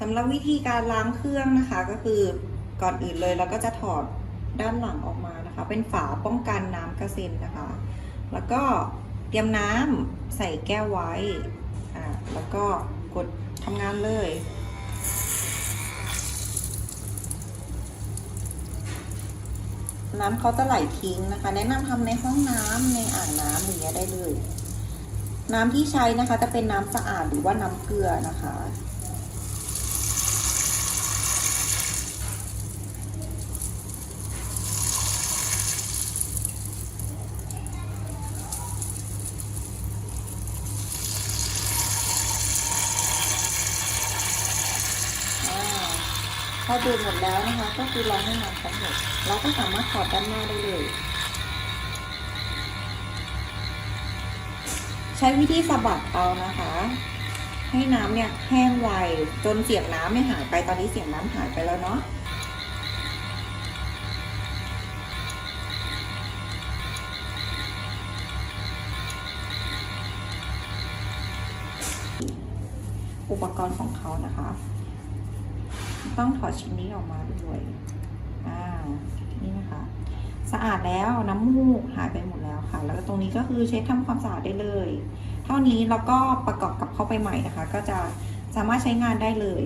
สำหรับวิธีการล้างเครื่องนะคะก็คือก่อนอื่นเลยเราก็จะถอดด้านหลังออกมานะคะ เป็นฝาป้องกันน้ำกระเซ็นนะคะ แล้วก็เตรียมน้ำใส่แก้วไว้อ่าแล้วก็กดทำงานเลยน้ำเขาจะไหลทิ้งนะคะ แนะนำทำในห้องน้ำในอ่างน้ำอย่างเงี้ยได้เลย น้ำที่ใช้นะคะจะเป็นน้ำสะอาดหรือว่าน้ำเกลือนะคะ อ่า พอดูดหมดแล้วนะคะ ก็คือรอให้น้ำเขาหมดเราก็สามารถถอดด้านหน้าได้เลย ใช้วิธีสะบัดเอานะคะ ให้น้ำเนี่ยแห้งไวจนเสียงน้ำไม่หายไปตอนนี้เสียงน้ำหายไปแล้วเนาะอุปกรณ์ของเขานะคะ ต้องถอดชิ้นนี้ออกมาด้วยอ่านี่นะคะ สะอาดแล้วน้ำมูกหายไปหมดแล้วค่ะ แล้วก็ตรงนี้ก็คือเช็ดทำความสะอาดได้เลย เท่านี้แล้วก็ประกอบกับเข้าไปใหม่นะคะ ก็จะสามารถใช้งานได้เลย